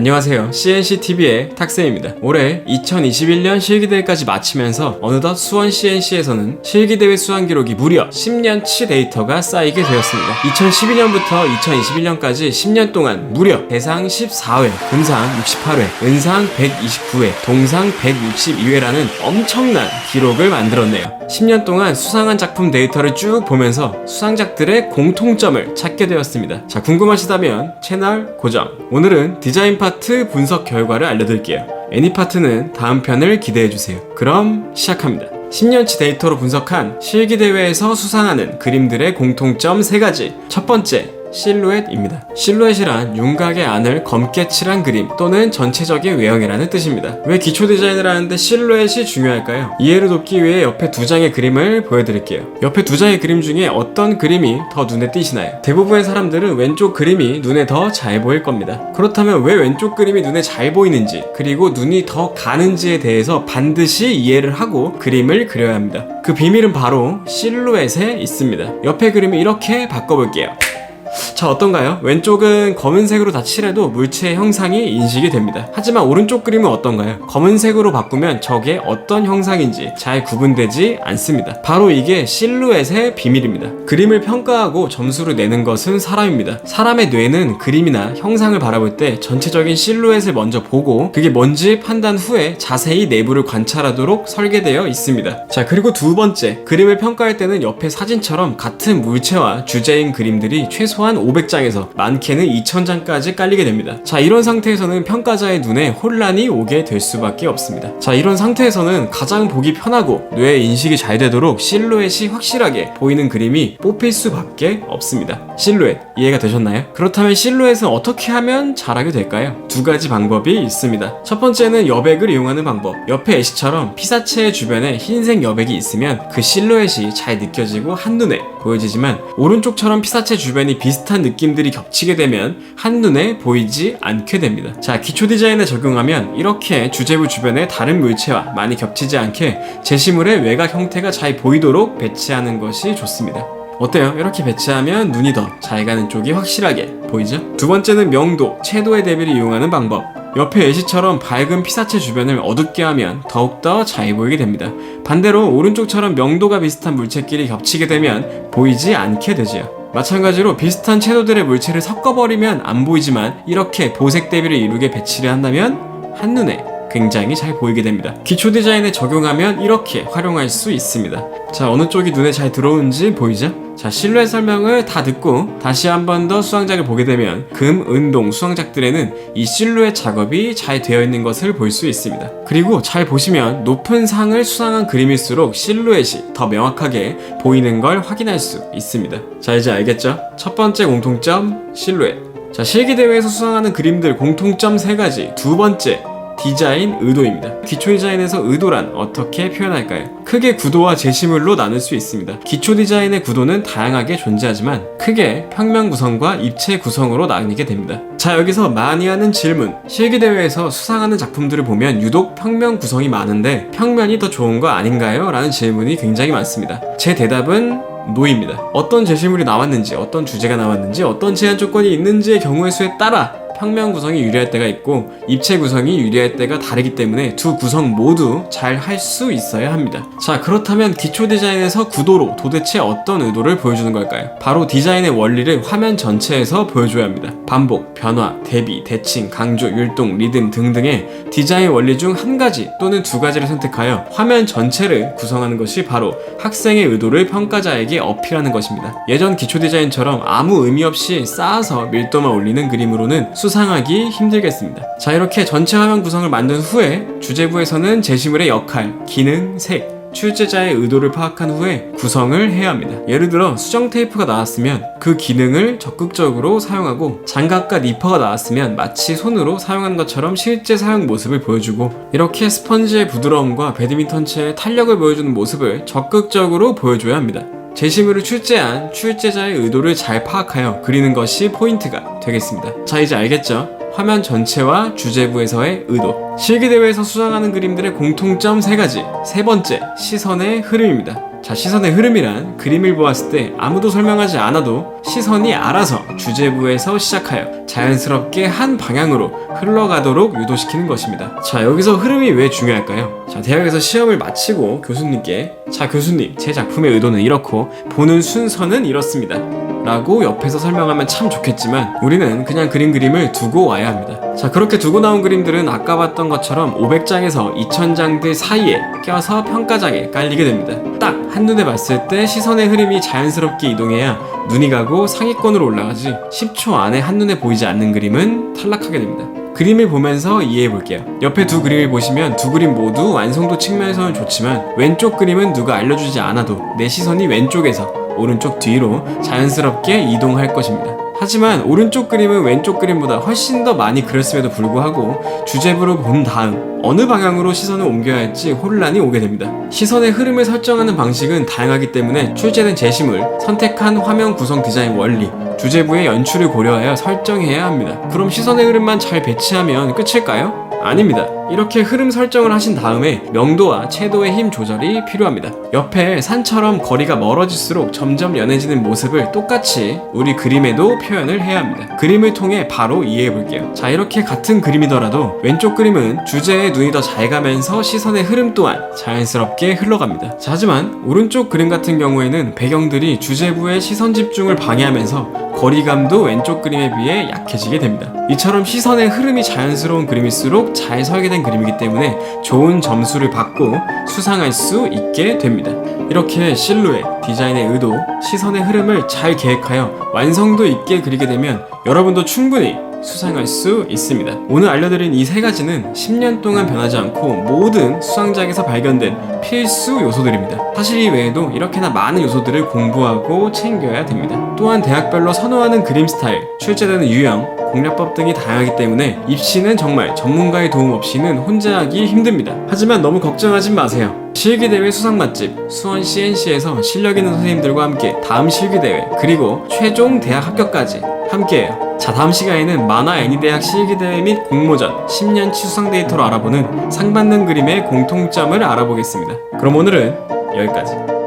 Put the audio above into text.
안녕하세요. CNCTV의 탁쌤입니다. 올해 2021년 실기대회까지 마치면서 어느덧 수원 CNC에서는 실기대회 수상 기록이 무려 10년치 데이터가 쌓이게 되었습니다. 2012년부터 2021년까지 10년 동안 무려 대상 14회, 금상 68회, 은상 129회, 동상 162회라는 엄청난 기록을 만들었네요. 10년 동안 수상한 작품 데이터를 쭉 보면서 수상작들의 공통점을 찾게 되었습니다. 자, 궁금하시다면 채널 고정. 오늘은 디자인 파트 분석 결과를 알려드릴게요. 애니 파트는 다음 편을 기대해주세요. 그럼 시작합니다. 10년치 데이터로 분석한 실기대회에서 수상하는 그림들의 공통점 3가지. 첫 번째, 실루엣입니다. 실루엣이란 윤곽의 안을 검게 칠한 그림 또는 전체적인 외형이라는 뜻입니다. 왜 기초 디자인을 하는데 실루엣이 중요할까요? 이해를 돕기 위해 옆에 두 장의 그림을 보여드릴게요. 옆에 두 장의 그림 중에 어떤 그림이 더 눈에 띄시나요? 대부분의 사람들은 왼쪽 그림이 눈에 더 잘 보일 겁니다. 그렇다면 왜 왼쪽 그림이 눈에 잘 보이는지 그리고 눈이 더 가는지에 대해서 반드시 이해를 하고 그림을 그려야 합니다. 그 비밀은 바로 실루엣에 있습니다. 옆에 그림을 이렇게 바꿔볼게요. 자 어떤가요? 왼쪽은 검은색으로 다 칠해도 물체의 형상이 인식이 됩니다. 하지만 오른쪽 그림은 어떤가요? 검은색으로 바꾸면 저게 어떤 형상인지 잘 구분되지 않습니다. 바로 이게 실루엣의 비밀입니다. 그림을 평가하고 점수를 내는 것은 사람입니다. 사람의 뇌는 그림이나 형상을 바라볼 때 전체적인 실루엣을 먼저 보고 그게 뭔지 판단 후에 자세히 내부를 관찰하도록 설계되어 있습니다. 자 그리고 두 번째 그림을 평가할 때는 옆에 사진처럼 같은 물체와 주제인 그림들이 최소 한 500장에서 많게는 2000장까지 깔리게 됩니다. 자, 이런 상태에서는 평가자의 눈에 혼란이 오게 될 수밖에 없습니다. 자, 이런 상태에서는 가장 보기 편하고 뇌 인식이 잘 되도록 실루엣이 확실하게 보이는 그림이 뽑힐 수밖에 없습니다. 실루엣 이해가 되셨나요? 그렇다면 실루엣은 어떻게 하면 잘하게 될까요? 두 가지 방법이 있습니다. 첫 번째는 여백을 이용하는 방법. 옆에 애시처럼 피사체 주변에 흰색 여백이 있으면 그 실루엣이 잘 느껴지고 한눈에 보여지지만 오른쪽처럼 피사체 주변이 비 슷한 느낌들이 겹치게 되면 한눈에 보이지 않게 됩니다. 자, 기초 디자인에 적용하면 이렇게 주제부 주변에 다른 물체와 많이 겹치지 않게 제시물의 외곽 형태가 잘 보이도록 배치하는 것이 좋습니다. 어때요? 이렇게 배치하면 눈이 더 잘 가는 쪽이 확실하게 보이죠? 두 번째는 명도, 채도의 대비를 이용하는 방법. 옆에 예시처럼 밝은 피사체 주변을 어둡게 하면 더욱더 잘 보이게 됩니다. 반대로 오른쪽처럼 명도가 비슷한 물체끼리 겹치게 되면 보이지 않게 되지요. 마찬가지로 비슷한 채도들의 물체를 섞어버리면 안 보이지만 이렇게 보색 대비를 이루게 배치를 한다면 한눈에 굉장히 잘 보이게 됩니다. 기초 디자인에 적용하면 이렇게 활용할 수 있습니다. 자, 어느 쪽이 눈에 잘 들어오는지 보이죠? 자, 실루엣 설명을 다 듣고 다시 한 번 더 수상작을 보게 되면 금, 은, 동 수상작들에는 이 실루엣 작업이 잘 되어 있는 것을 볼 수 있습니다. 그리고 잘 보시면 높은 상을 수상한 그림일수록 실루엣이 더 명확하게 보이는 걸 확인할 수 있습니다. 자, 이제 알겠죠? 첫 번째 공통점, 실루엣. 자, 실기대회에서 수상하는 그림들 공통점 세 가지. 두 번째, 디자인 의도입니다. 기초 디자인에서 의도란 어떻게 표현할까요? 크게 구도와 제시물로 나눌 수 있습니다. 기초 디자인의 구도는 다양하게 존재하지만 크게 평면 구성과 입체 구성으로 나뉘게 됩니다. 자 여기서 많이 하는 질문 실기대회에서 수상하는 작품들을 보면 유독 평면 구성이 많은데 평면이 더 좋은 거 아닌가요? 라는 질문이 굉장히 많습니다. 제 대답은 노입니다. 어떤 제시물이 나왔는지, 어떤 주제가 나왔는지, 어떤 제한 조건이 있는지의 경우의 수에 따라 평면 구성이 유리할 때가 있고 입체 구성이 유리할 때가 다르기 때문에 두 구성 모두 잘 할 수 있어야 합니다. 자, 그렇다면 기초 디자인에서 구도로 도대체 어떤 의도를 보여주는 걸까요? 바로 디자인의 원리를 화면 전체에서 보여줘야 합니다. 반복, 변화, 대비, 대칭, 강조, 율동, 리듬 등등의 디자인 원리 중 한 가지 또는 두 가지를 선택하여 화면 전체를 구성하는 것이 바로 학생의 의도를 평가자에게 어필하는 것입니다. 예전 기초 디자인처럼 아무 의미 없이 쌓아서 밀도만 올리는 그림으로는 수 상하기 힘들겠습니다. 자, 이렇게 전체 화면 구성을 만든 후에 주제부에서는 제시물의 역할, 기능, 색, 출제자의 의도를 파악한 후에 구성을 해야 합니다. 예를 들어 수정 테이프가 나왔으면 그 기능을 적극적으로 사용하고 장갑과 니퍼가 나왔으면 마치 손으로 사용하는 것처럼 실제 사용 모습을 보여주고 이렇게 스펀지의 부드러움과 배드민턴체의 탄력을 보여주는 모습을 적극적으로 보여줘야 합니다. 제시물을 출제한 출제자의 의도를 잘 파악하여 그리는 것이 포인트가 되겠습니다. 자, 이제 알겠죠? 화면 전체와 주제부에서의 의도. 실기대회에서 수상하는 그림들의 공통점 세 가지. 세 번째, 시선의 흐름입니다. 자, 자, 시선의 흐름이란 그림을 보았을 때 아무도 설명하지 않아도 시선이 알아서 주제부에서 시작하여 자연스럽게 한 방향으로 흘러가도록 유도시키는 것입니다. 자, 여기서 흐름이 왜 중요할까요? 자, 대학에서 시험을 마치고 교수님께 자, 교수님, 제 작품의 의도는 이렇고 보는 순서는 이렇습니다. 라고 옆에서 설명하면 참 좋겠지만 우리는 그냥 그린 그림을 두고 와야 합니다. 자, 그렇게 두고 나온 그림들은 아까 봤던 것처럼 500장에서 2000장들 사이에 껴서 평가장에 깔리게 됩니다. 딱 한눈에 봤을 때 시선의 흐름이 자연스럽게 이동해야 눈이 가고 상위권으로 올라가지 10초 안에 한눈에 보이지 않는 그림은 탈락하게 됩니다. 그림을 보면서 이해해 볼게요. 옆에 두 그림을 보시면 두 그림 모두 완성도 측면에서는 좋지만 왼쪽 그림은 누가 알려주지 않아도 내 시선이 왼쪽에서 오른쪽 뒤로 자연스럽게 이동할 것입니다. 하지만 오른쪽 그림은 왼쪽 그림보다 훨씬 더 많이 그렸음에도 불구하고 주제부로 본 다음 어느 방향으로 시선을 옮겨야 할지 혼란이 오게 됩니다. 시선의 흐름을 설정하는 방식은 다양하기 때문에 출제된 제시물, 선택한 화면 구성 디자인 원리, 주제부의 연출을 고려하여 설정해야 합니다. 그럼 시선의 흐름만 잘 배치하면 끝일까요? 아닙니다. 이렇게 흐름 설정을 하신 다음에 명도와 채도의 힘 조절이 필요합니다. 옆에 산처럼 거리가 멀어질수록 점점 연해지는 모습을 똑같이 우리 그림에도 표현을 해야 합니다. 그림을 통해 바로 이해해 볼게요. 자, 이렇게 같은 그림이더라도 왼쪽 그림은 주제에 눈이 더 잘 가면서 시선의 흐름 또한 자연스럽게 흘러갑니다. 자, 하지만 오른쪽 그림 같은 경우에는 배경들이 주제부의 시선 집중을 방해하면서 거리감도 왼쪽 그림에 비해 약해지게 됩니다. 이처럼 시선의 흐름이 자연스러운 그림일수록 잘 설계된 그림이기 때문에 좋은 점수를 받고 수상할 수 있게 됩니다. 이렇게 실루엣, 디자인의 의도, 시선의 흐름을 잘 계획하여 완성도 있게 그리게 되면 여러분도 충분히 수상할 수 있습니다. 오늘 알려드린 이 세 가지는 10년 동안 변하지 않고 모든 수상작에서 발견된 필수 요소들입니다. 사실 이 외에도 이렇게나 많은 요소들을 공부하고 챙겨야 됩니다. 또한 대학별로 선호하는 그림 스타일, 출제되는 유형, 공략법 등이 다양하기 때문에 입시는 정말 전문가의 도움 없이는 혼자 하기 힘듭니다. 하지만 너무 걱정하지 마세요. 실기대회 수상 맛집 수원 CNC에서 실력 있는 선생님들과 함께 다음 실기대회 그리고 최종 대학 합격까지 함께해요. 자 다음 시간에는 만화 애니대학 실기대회 및 공모전 10년치 수상 데이터로 알아보는 상 받는 그림의 공통점을 알아보겠 그럼 오늘은 여기까지.